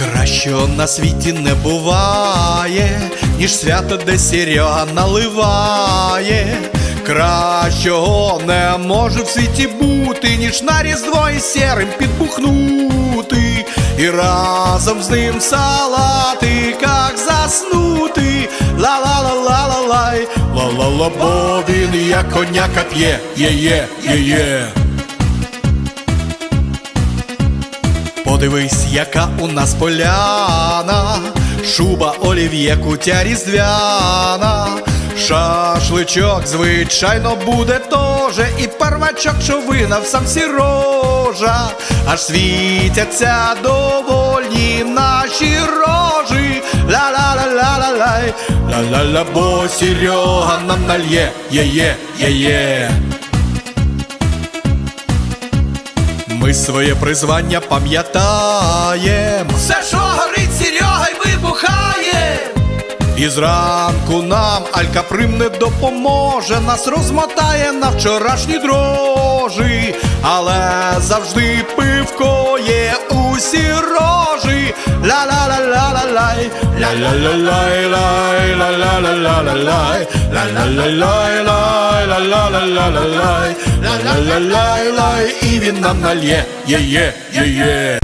Кращого на світі не буває, ніж свято, де Серега наливає. Кращого не може в світі бути, ніж на різдво і сірим підбухнути, і разом з ним в салатиках заснути. Ла-ла-ла-ла-ла-лай, ла-ла-ла, бо він як коняка п'є, є-є, є-є. Подивись, яка у нас поляна, шуба олів'є кутя різдвяна, шашличок, звичайно, буде тоже, і первачок, що винав сам сірожа, аж світяться довольні наші рожі. Ла-ла-ла-ла-ла-лай, ла-ла-ла, бо Серега нам нальє, є-є, є-є. Ми своє призвання пам'ятаєм. Все, що горить, Серега й вибухає. І зранку нам Алька Прим не допоможе, нас розмотає на вчорашні дрожі, але завжди пивко є усі рожі. Ла-ла-ла-ла-ла-лай, ла-ла-ла-лай-лай, ла-ла-ла-ла-ла-лай, ла-ла-ла-лай-лай, ла-ла-ла-ла-ла-лай, ла-ла-ла-лай-лай, і він нам нальє, є-є, є-є.